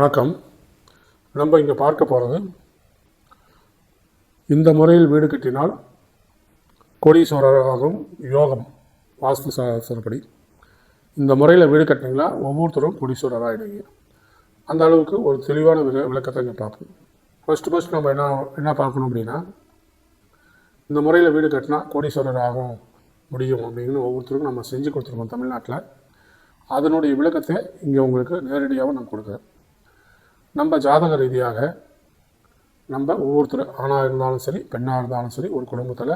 வணக்கம். நம்ம இங்கே பார்க்க போகிறது இந்த முறையில் வீடு கட்டினால் கோடீஸ்வரராகும் யோகம் வாஸ்து சாஸ்திரப்படி. இந்த முறையில் வீடு கட்டினீங்களா ஒவ்வொருத்தரும் கோடீஸ்வரர் ஆகிடுங்க அந்த அளவுக்கு ஒரு தெளிவான விள- விளக்கத்தை இங்கே பார்ப்போம். ஃபஸ்ட்டு ஃபஸ்ட் நம்ம என்ன என்ன பார்க்கணும் அப்படின்னா இந்த முறையில் வீடு கட்டினா கோடீஸ்வரர் ஆகும் முடியும் அப்படின்னு ஒவ்வொருத்தருக்கும் நம்ம செஞ்சு கொடுத்துருக்கோம் தமிழ்நாட்டில். அதனுடைய விளக்கத்தை இங்கே உங்களுக்கு நேரடியாகவும் நான் கொடுக்குறேன். நம்ம ஜாதக ரீதியாக நம்ம ஒவ்வொருத்தர் ஆணாக இருந்தாலும் சரி பெண்ணாக இருந்தாலும் சரி ஒரு குடும்பத்தில்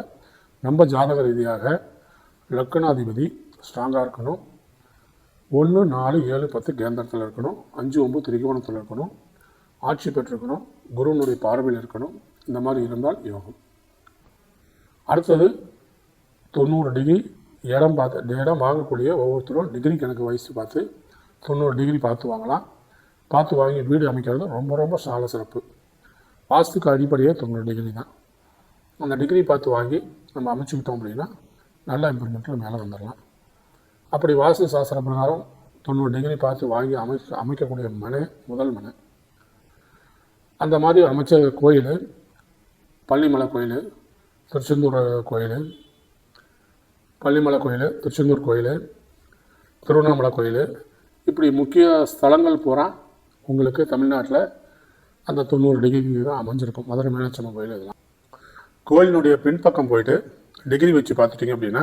நம்ம ஜாதக ரீதியாக லக்கணாதிபதி ஸ்ட்ராங்காக இருக்கணும். ஒன்று நாலு ஏழு பத்து கேந்திரத்தில் இருக்கணும். அஞ்சு ஒம்பது திரிகோணத்தில் இருக்கணும். ஆட்சி பெற்றிருக்கணும். குருவனுடைய பார்வையில் இருக்கணும். இந்த மாதிரி இருந்தால் யோகம். அடுத்தது தொண்ணூறு டிகிரி இடம் பார்த்து இடம் வாங்கக்கூடிய ஒவ்வொருத்தரும் டிகிரி கணக்கு வயசு பார்த்து தொண்ணூறு டிகிரி பார்த்து வாங்கலாம். பார்த்து வாங்கி வீடு அமைக்கிறது ரொம்ப ரொம்ப சால சிறப்பு. வாஸ்துக்கு அடிப்படையே தொண்ணூறு டிகிரி தான். அந்த டிகிரி பார்த்து வாங்கி நம்ம அமைச்சுக்கிட்டோம் அப்படின்னா நல்ல இம்ப்ரூவ்மெண்ட்டில் மேலே வந்துடலாம். அப்படி வாஸ்து சாஸ்திர பிரகாரம் தொண்ணூறு டிகிரி பார்த்து வாங்கி அமை அமைக்கக்கூடிய மனை முதல் மனை. அந்த மாதிரி அமைச்ச கோயில் பள்ளிமலை கோயில் திருச்செந்தூர் கோயில் பள்ளிமலை கோயில் திருச்செந்தூர் கோயில் திருவண்ணாமலை கோயில். இப்படி முக்கிய ஸ்தலங்கள் பூரா உங்களுக்கு தமிழ்நாட்டில் அந்த தொண்ணூறு டிகிரி தான் அமைஞ்சிருக்கும். மதுரை மீனாட்சி கோயில் இதெல்லாம். கோயிலினுடைய பின்பக்கம் போயிட்டு டிகிரி வச்சு பார்த்துட்டிங்க அப்படின்னா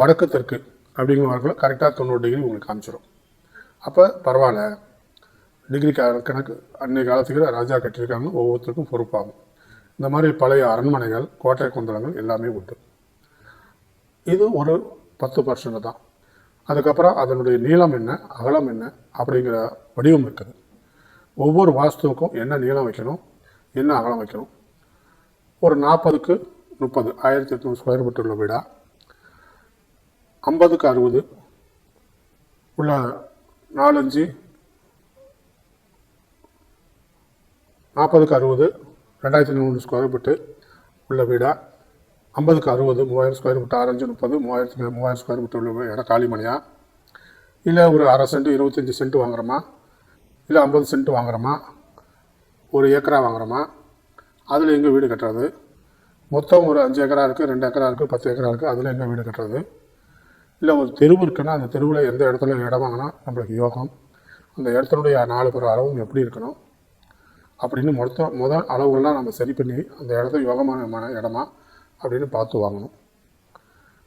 வடக்கு தெற்கு அப்படிங்கிற வரக்குள்ள கரெக்டாக தொண்ணூறு டிகிரி உங்களுக்கு காமிச்சிடும் அப்போ பரவாயில்ல. டிகிரி கணக்கு அன்றைய காலத்துக்கு ராஜா கட்டியிருக்காங்க ஒவ்வொருத்தருக்கும் பொறுப்பாகும். இந்த மாதிரி பழைய அரண்மனைகள் கோட்டை குந்தளங்கள் எல்லாமே உண்டு. இது ஒரு பத்து பர்சன்ட் தான். அதுக்கப்புறம் அதனுடைய நீளம் என்ன அகலம் என்ன அப்படிங்கிற வடிவம் இருக்குது. ஒவ்வொரு வாஸ்துவுக்கும் என்ன நீளம் வைக்கணும் என்ன அகலம் வைக்கணும்? ஒரு நாற்பதுக்கு முப்பது ஆயிரத்தி எட்நூறு ஸ்கொயர் ஃபீட் உள்ள வீடா? ஐம்பதுக்கு அறுபது உள்ள நாலஞ்சு நாற்பதுக்கு அறுபது ரெண்டாயிரத்தி நூறு ஸ்கொயர் ஃபீட்டு உள்ள வீடா? ஐம்பதுக்கு அறுபது மூவாயிரம் ஸ்கொயர் ஃபீட் ஆரஞ்சு முப்பது மூவாயிரத்துக்கு மூவாயிரம் ஸ்கொயர் ஃபீட் உள்ள இடம் காலி மணியா இல்லை ஒரு அரை சென்ட் இருபத்தஞ்சி சென்ட் வாங்குறோமா? இல்லை ஐம்பது சென்ட் வாங்குறோமா? ஒரு ஏக்கரா வாங்குறோமா? அதில் எங்கே வீடு கட்டுறது? மொத்தம் ஒரு அஞ்சு ஏக்கரா இருக்குது ரெண்டு ஏக்கரா இருக்குது பத்து ஏக்கரா இருக்குது அதில் எங்கே வீடு கட்டுறது? இல்லை ஒரு தெருவு இருக்குன்னா அந்த தெருவில் எந்த இடத்துல இடம் வாங்கினா நம்மளுக்கு யோகம். அந்த இடத்தினுடைய நாலு பேர் அளவும் எப்படி இருக்கணும்? அப்படின்னு மொத்த முதல் அளவுகள்லாம் நம்ம சரி பண்ணி அந்த இடத்த யோகமான இடமா அப்படின்னு பார்த்து வாங்கணும்.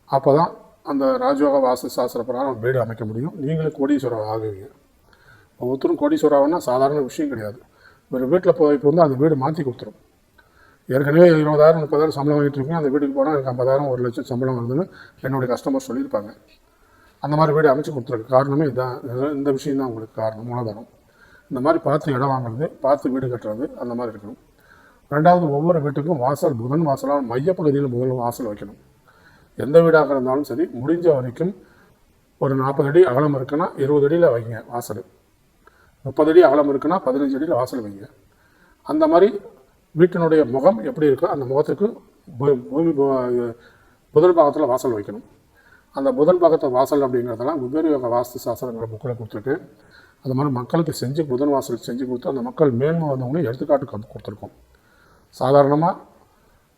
அப்போ தான் அந்த ராஜயோக வாசு சாஸ்திர பிரகாரம் வீடு அமைக்க முடியும். நீங்களும் கோடீஸ்வரர் ஆகுவீங்க. ஒவ்வொருத்தரும் கோடீஸ்வரர் ஆகுனா சாதாரண விஷயம் கிடையாது. ஒரு வீட்டில் போய் இப்போ வந்து அந்த வீடு மாற்றி கொடுத்துரும். ஏற்கனவே இருபதாயிரம் முப்பதாயிரம் சம்பளம் வாங்கிட்டு இருக்கீங்க அந்த வீட்டுக்கு போனால் எனக்கு ஐம்பதாயிரம் ஒரு லட்சம் சம்பளம் வருதுன்னு என்னுடைய கஸ்டமர் சொல்லியிருப்பாங்க. அந்த மாதிரி வீடு அமைச்சு கொடுத்துருக்கு காரணமே இதுதான் இந்த விஷயம் தான் உங்களுக்கு காரணம் மூலதனம். இந்த மாதிரி பார்த்து இடம் வாங்குறது பார்த்து வீடு கட்டுறது அந்த மாதிரி இருக்கணும். ரெண்டாவது ஒவ்வொரு வீட்டுக்கும் வாசல் புதன் வாசலாக மையப்பகுதியில் முதல் வாசல் வைக்கணும். எந்த வீடாக இருந்தாலும் சரி முடிஞ்ச வரைக்கும் ஒரு நாற்பது அடி அகலம் இருக்குன்னா இருபது அடியில் வைங்க வாசல். முப்பது அடி அகலம் இருக்குன்னா பதினஞ்சு அடியில் வாசல் வைங்க. அந்த மாதிரி வீட்டினுடைய முகம் எப்படி இருக்கோ அந்த முகத்துக்கு பூமி புதன் பாகத்தில் வாசல் வைக்கணும். அந்த புதன் பாகத்தை வாசல் அப்படிங்கிறதெல்லாம் வெவ்வேறு யோக வாஸ்து சாஸ்திரங்கிற புக்கில் கொடுத்துருக்கு அது மாதிரி மக்களுக்கு செஞ்சு புதன் வாசல் செஞ்சு கொடுத்து அந்த மக்கள் மேன்மை வந்தவங்களும் எடுத்துக்காட்டுக்கு வந்து கொடுத்துருக்கோம். சாதாரணமாக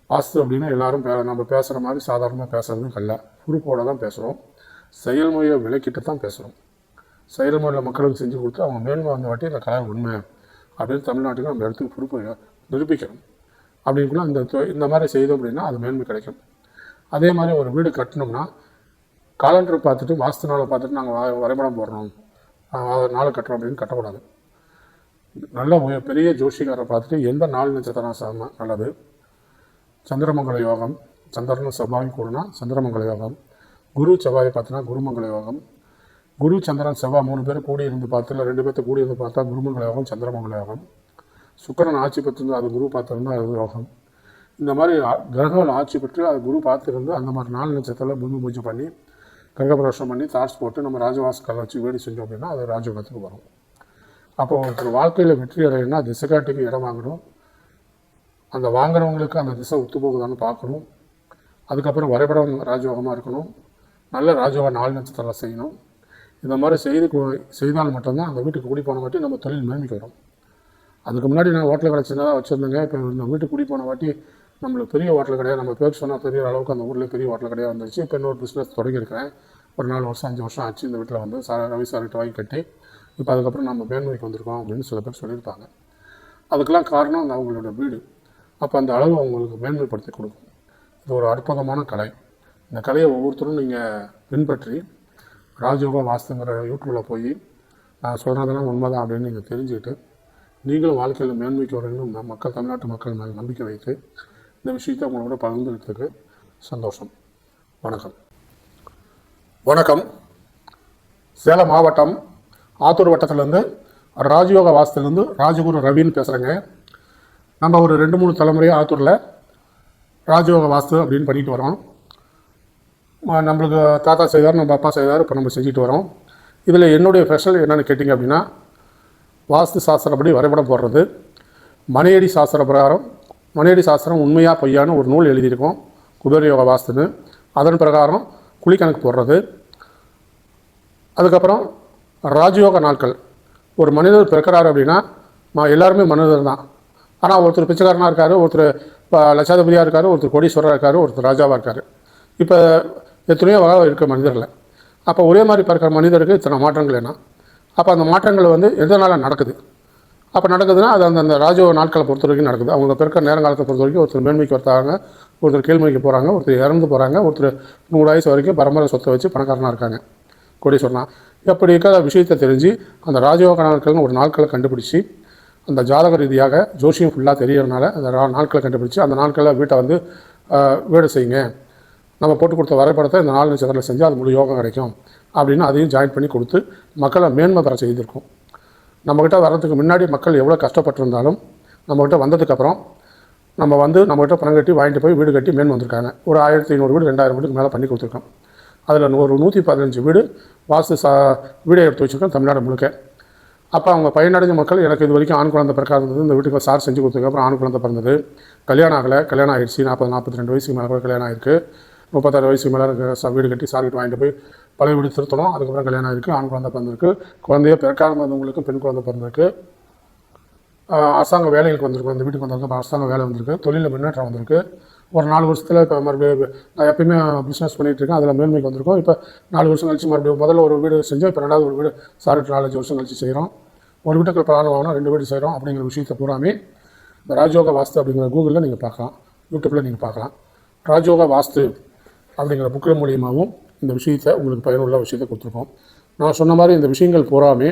வாஸ்து அப்படின்னா எல்லாரும் பே நம்ம பேசுகிற மாதிரி சாதாரணமாக பேசுகிறதும் இல்லை. பொறுப்போடு தான் பேசுகிறோம் செயல்முறையை விளக்கிட்டு தான் பேசுகிறோம் செயல்முறையில் மக்களுக்கு செஞ்சு கொடுத்து அவங்க மேன்மை வந்த வாட்டி இந்த கலை உண்மை அப்படின்னு தமிழ்நாட்டுக்கு நம்ம இடத்துக்கு பொறுப்பு நிரூபிக்கணும். அப்படின்னு அந்த தொ- இந்த மாதிரி செய்தோம் அப்படின்னா அது மேன்மை கிடைக்கும். அதே மாதிரி ஒரு வீடு கட்டணும்னா காலண்டர் பார்த்துட்டு வாஸ்து நாளை பார்த்துட்டு நாங்கள் வரைபடம் போடுறோம் ஆஹ் நாள் கட்டுறோம் அப்படின்னு கட்டக்கூடாது. நல்ல பெரிய ஜோஷிகாரை பார்த்துட்டு எந்த நாள் நட்சத்திரம் சாம நல்லது? சந்திரமங்கல யோகம் சந்திரன் செவ்வாய் கூடனா சந்திரமங்கல யோகம். குரு செவ்வாயை பார்த்தோன்னா குருமங்கல யோகம். குரு சந்திரன் செவ்வாய் மூணு பேர் கூடி இருந்து பார்த்து இல்லை ரெண்டு பேர்த்த கூடி இருந்து பார்த்தா குருமங்கல யோகம் சந்திரமங்கல யோகம் ஆட்சி பெற்றிருந்து அது குரு பார்த்துருந்தா அது யோகம். இந்த மாதிரி கிரகங்கள் ஆட்சி பெற்று அது குரு பார்த்துருந்து அந்த மாதிரி நாலு நட்சத்திரத்தில் பூமி பூஜை பண்ணி கிரகப்பிரவேசம் பண்ணி தாட்ஸ் போட்டு நம்ம ராஜவாசக்கால் வச்சு வீடு செஞ்சோம் அப்படின்னா அது ராஜயோகத்துக்கு வரும். அப்போ ஒருத்தர் வாழ்க்கையில் வெற்றி அடையணும்னா திசைகாட்டுக்கு இடம் வாங்கணும். அந்த வாங்குறவங்களுக்கு அந்த திசை ஒத்து போகுதான்னு பார்க்கணும். அதுக்கப்புறம் வரைபடம் ராஜயோகமாக இருக்கணும். நல்ல ராஜயோக நாலு நட்சத்திரம் செய்யணும். இந்த மாதிரி செய்து செய்தால் மட்டும்தான் அந்த வீட்டுக்கு குடி போன வாட்டி நம்ம தொழில் மேன்மைக்கு வரும். அதுக்கு முன்னாடி நான் ஹோட்டல் கடை சின்னதாக வச்சுருந்தேங்க. இப்போ இந்த வீட்டுக்கு குடி போன வாட்டி நம்மளுக்கு பெரிய ஹோட்டல் கடையாக நம்ம பேர் சொன்னால் பெரிய அளவுக்கு அந்த ஊரில் பெரிய ஹோட்டல் கடையாக வந்துருச்சு. இப்போ இன்னொரு பிஸ்னஸ் தொடங்கியிருக்கிறேன். ஒரு நாலு வருஷம் அஞ்சு வருஷம் ஆச்சு இந்த வீட்டில் வந்து. சார் ரவி சார்கிட்ட வாங்கி கட்டி இப்போ அதுக்கப்புறம் நம்ம மேன்மைக்கு வந்திருக்கோம் அப்படின்னு சில பேர் சொல்லியிருப்பாங்க. அதுக்கெல்லாம் காரணம் அந்த அவங்களோட வீடு. அப்போ அந்த அளவு அவங்களுக்கு மேன்மைப்படுத்தி கொடுக்கும். இது ஒரு அற்புதமான கலை. இந்த கலையை ஒவ்வொருத்தரும் நீங்கள் பின்பற்றி ராஜயோகா வாஸ்துங்கிற யூடியூப்பில் போய் நான் சொல்கிறதெல்லாம் உண்மைதான் அப்படின்னு நீங்கள் தெரிஞ்சுக்கிட்டு நீங்களும் வாழ்க்கையில் மேன்மைக்கு வரணும் மக்கள் தமிழ்நாட்டு மக்கள் மேலே நம்பிக்கை வைத்து இந்த விஷயத்தை உங்களோட பகிர்ந்துக்கிறதுக்கு சந்தோஷம். வணக்கம். வணக்கம். சேலம் மாவட்டம் ஆத்தூர் வட்டத்திலேருந்து ராஜயோக வாசத்துலேருந்து ராஜகுரு ரவின்னு பேசுகிறேங்க நம்ம ஒரு ரெண்டு மூணு தலைமுறையாக ஆத்தூரில் ராஜயோக வாஸ்து அப்படின்னு பண்ணிட்டு வரோம். நம்மளுக்கு தாத்தா செய்தார் நம்ம அப்பா செய்தார் இப்போ நம்ம செஞ்சுட்டு வரோம். இதில் என்னுடைய ஸ்பெஷல் என்னென்னு கேட்டிங்க அப்படின்னா வாஸ்து சாஸ்திரப்படி வரைபடம் போடுறது. மனையடி சாஸ்திர பிரகாரம் மனையடி சாஸ்திரம் உண்மையாக பொய்யான்னு ஒரு நூல் எழுதியிருக்கோம் குபேர யோக வாஸ்துன்னு. அதன் பிரகாரம் குழிக்கணக்கு போடுறது. அதுக்கப்புறம் ராஜயோக நாட்கள். ஒரு மனிதர் பிறக்கிறாரு அப்படின்னா எல்லாருமே மனிதர் தான். ஆனால் ஒருத்தர் பிச்சைக்காரனாக இருக்கார் ஒருத்தர் இப்போ லட்சாதிபதியாக இருக்கார் ஒருத்தர் கோடீஸ்வரராக இருக்கார் ஒருத்தர் ராஜாவாக இருக்கார். இப்போ எத்தனையோ வகை இருக்கிற மனிதர்களை. அப்போ ஒரே மாதிரி பிறக்கிற மனிதருக்கு இத்தனை மாற்றங்கள் என்ன? அப்போ அந்த மாற்றங்கள் வந்து எதனால் நடக்குது? அப்போ நடக்குதுன்னா அது அந்த அந்த நாட்களை பொறுத்த வரைக்கும் நடக்குது. அவங்க பிறக்க நேரங்காலத்தை பொறுத்த வரைக்கும் ஒருத்தர் மேன்மைக்கு வர்த்தாங்க ஒருத்தர் கீழ்மைக்கு போகிறாங்க ஒருத்தர் இறந்து போகிறாங்க ஒருத்தர் நூறு வயசு வரைக்கும் பரம்பரை சொத்தை வச்சு பணக்காரனாக இருக்காங்க. கோடீஸ்வரனா. எப்படி இருக்கிற விஷயத்தை தெரிஞ்சு அந்த ராஜயோக நாட்கள்னு ஒரு நாட்களை கண்டுபிடிச்சி அந்த ஜாதக ரீதியாக ஜோஷியம் ஃபுல்லாக தெரியறதுனால அந்த நாட்களை கண்டுபிடிச்சி அந்த நாட்களில் வீட்டை வந்து வீடு செய்யுங்க. நம்ம போட்டு கொடுத்த வரைபடத்தை இந்த நாலு நட்சத்திரத்தில் செஞ்சு அது முழு யோகம் கிடைக்கும் அப்படின்னு அதையும் ஜாயின் பண்ணி கொடுத்து மக்களை மேன்மை பெற செய்திருக்கோம். நம்மக்கிட்ட வர்றதுக்கு முன்னாடி மக்கள் எவ்வளோ கஷ்டப்பட்டிருந்தாலும் நம்மக்கிட்ட வந்ததுக்கப்புறம் நம்ம வந்து நம்மகிட்ட பணம் கட்டி வாங்கிட்டு போய் வீடு கட்டி மேன் வந்திருக்காங்க. ஒரு ஆயிரத்தி ஐநூறு வீடு ரெண்டாயிரம் வீடுக்கு மேலே பண்ணி கொடுத்துருக்கோம். அதில் ஒரு நூற்றி பதினஞ்சு வீடு வாஸ்து சா வீடை எடுத்து வச்சுருக்கோம் தமிழ்நாடு முழுக்க. அப்போ அவங்க பயனடைஞ்ச மக்கள் எனக்கு இது வரைக்கும் ஆண் குழந்தை பிறக்காதது இந்த வீட்டுக்கு சார் செஞ்சு கொடுத்ததுக்கப்புறம் ஆண் குழந்தை பிறந்தது. கல்யாணம் ஆகலை கல்யாணம் ஆகிடுச்சு நாற்பது நாற்பத்தி ரெண்டு வயசுக்கு மேலே கூட கல்யாணம் ஆயிருக்கு. முப்பத்தாறு வயசு மேலே இருக்க வீடு கட்டி சார்கிட்ட வாங்கிட்டு போய் பழைய வீடு திருத்தணும். அதுக்கப்புறம் கல்யாணம் ஆயிருக்கு ஆண் குழந்தை பிறந்திருக்கு. குழந்தைய பிறக்காதவங்களுக்கும் பெண் குழந்தை பிறந்திருக்கு. அரசாங்க வேலைகளுக்கு வந்திருக்கு. அந்த வீட்டுக்கு வந்திருக்கு அரசாங்க வேலை வந்திருக்கு. தொழிலில் முன்னேற்றம் வந்திருக்கு. ஒரு நாலு வருஷத்தில் இப்போ மறுபடியும் நான் எப்பயுமே பிஸ்னஸ் பண்ணிகிட்டு இருக்கேன். அதில் மேன்மைக்கு வந்திருக்கோம். இப்போ நாலு வருஷம் கழிச்சு மறுபடியும் முதல்ல ஒரு வீடு செஞ்சோம். இப்போ ரெண்டாவது ஒரு வீடு சாரி நாலஞ்சு வருஷம் கழிச்சு செய்கிறோம் ஒரு வீட்டுக்கு பிளான் வாங்கினா ரெண்டு வீடு செய்கிறோம் அப்படிங்கிற விஷயத்தை பூராமே இந்த ராஜயோக வாஸ்து அப்படிங்கிற கூகுளில் நீங்கள் பார்க்கலாம். யூடியூப்பில் நீங்கள் பார்க்கலாம். ராஜயோக வாஸ்து அப்படிங்கிற புக்கில் மூலியமாகவும் இந்த விஷயத்தை உங்களுக்கு பயனுள்ள விஷயத்தை கொடுத்துருக்கோம். நான் சொன்ன மாதிரி இந்த விஷயங்கள் பூராமே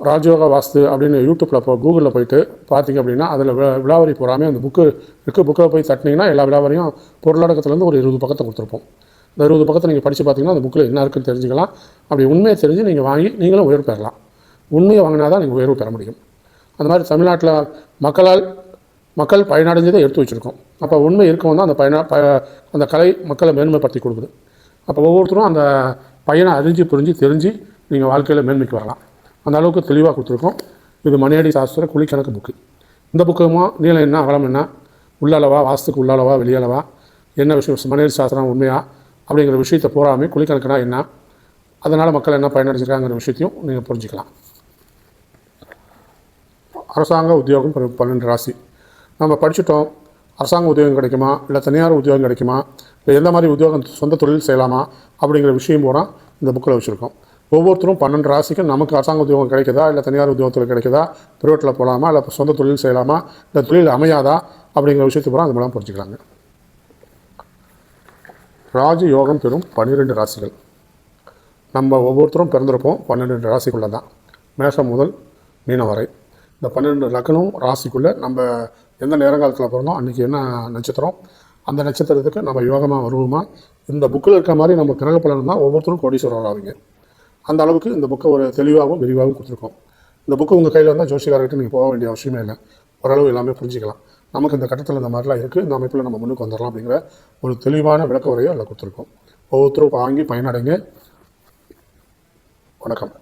ராஜயோகா வாஸ்து அப்படின்னு யூடியூப்பில் இப்போ கூகுளில் போயிட்டு பார்த்தீங்க அப்படின்னா அதில் விழாவரி பூராமே அந்த புக்கு இருக்குது புக்கில் போய் தட்டினீங்கன்னா எல்லா விழாவரியும் பொருளடக்கத்துலேருந்து ஒரு இருபது பக்கத்தை கொடுத்துருப்போம். இந்த இருபது பக்கத்தை நீங்கள் படித்து பார்த்தீங்கன்னா அந்த புக்கில் என்ன இருக்குன்னு தெரிஞ்சுக்கலாம். அப்படி உண்மையை தெரிஞ்சு நீங்கள் வாங்கி நீங்களும் உயர்வு பெறலாம். உண்மையை வாங்கினா தான் நீங்கள் உயர்வு பெற முடியும். அந்த மாதிரி தமிழ்நாட்டில் மக்களால் மக்கள் பயனடைஞ்சதை எடுத்து வச்சுருக்கோம். அப்போ உண்மை இருக்கவும் தான் அந்த பயன ப அந்த கலை மக்களை மேன்மைப்படுத்தி கொடுக்குது. அப்போ ஒவ்வொருத்தரும் அந்த பையனை அறிஞ்சு புரிஞ்சு தெரிஞ்சு நீங்கள் வாழ்க்கையில் மேன்மைக்கு வரலாம். அந்த அளவுக்கு தெளிவாக கொடுத்துருக்கோம். இது மணியடி சாஸ்திர குழிக்கணக்கு புக்கு. இந்த புக்குமா நீளம் என்ன அகலம் என்ன உள்ளளவா வாஸ்துக்கு உள்ளளவா வெளியளவா என்ன விஷயம் மணியடி சாஸ்திரம் உண்மையா அப்படிங்கிற விஷயத்தை பூராமே குழிக்கணக்குனா என்ன அதனால் மக்கள் என்ன பயனடைஞ்சிருக்காங்கிற விஷயத்தையும் நீங்கள் புரிஞ்சுக்கலாம். அரசாங்க உத்தியோகம் பன்னெண்டு ராசி. நம்ம படிச்சுட்டோம் அரசாங்க உத்தியோகம் கிடைக்குமா? இல்லை தனியார் உத்தியோகம் கிடைக்குமா? இல்லை எந்த மாதிரி உத்தியோகம் சொந்த தொழில் செய்யலாமா? அப்படிங்கிற விஷயம் பூரா இந்த புக்கில் வச்சுருக்கோம். ஒவ்வொருத்தரும் பன்னெண்டு ராசிக்கும் நமக்கு அரசாங்க உத்தியோகம் கிடைக்குதா? இல்லை தனியார் உத்தியோகத்தில் கிடைக்குதா? ப்ரைவேட்டில் போகலாமா இல்லை சொந்த தொழில் செய்யலாமா? இல்லை தொழில் அமையாதா? அப்படிங்கிற விஷயத்தை பூரா அது மூலம் புரிஞ்சுக்கலாங்க. ராஜயோகம் பெறும் பன்னிரெண்டு ராசிகள். நம்ம ஒவ்வொருத்தரும் பிறந்திருப்போம் பன்னெண்டு ராசிக்குள்ளே தான் மேஷம் முதல் மீனம் வரை. இந்த பன்னெண்டு லக்னம் ராசிக்குள்ளே நம்ம எந்த நேரங்காலத்தில் பிறந்தோம் அன்றைக்கி என்ன நட்சத்திரம் அந்த நட்சத்திரத்துக்கு நம்ம யோகமாக வருவோமா? இந்த புக்கில் இருக்க மாதிரி நம்ம கிரக பலன் தான் ஒவ்வொருத்தரும் கோடீஸ்வரர் ஆகுங்க அந்த அளவுக்கு இந்த புக்கை ஒரு தெளிவாகவும் விரிவாகவும் கொடுத்துருக்கோம். இந்த புக்கு உங்கள் கையில் வந்தால் ஜோசிகார்கிட்ட நீங்கள் போக வேண்டிய அவசியமே இல்லை. ஓரளவு எல்லாமே புரிஞ்சுக்கலாம். நமக்கு இந்த கட்டத்தில் இந்த மாதிரிலாம் இருக்குது இந்த அமைப்பில் நம்ம முன்னுக்கு வந்துடலாம் அப்படிங்கிற ஒரு தெளிவான விளக்க உரையை அதில் கொடுத்துருக்கோம். ஒவ்வொருத்தரும் வாங்கி பயனடைங்க. வணக்கம்.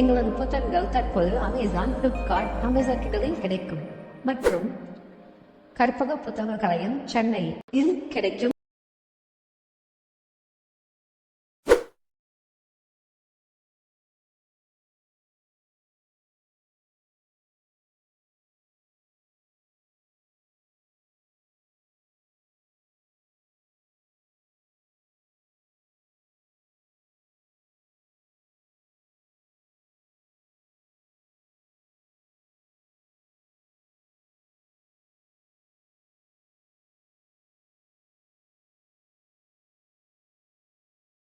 எங்களது புத்தகங்கள் தற்போது அமேசான் ஃப்ளிப்கார்ட் அமேசான் கிட்டலில் கிடைக்கும். மற்றும் கற்பக புத்தக கலையம் சென்னை இது கிடைக்கும்.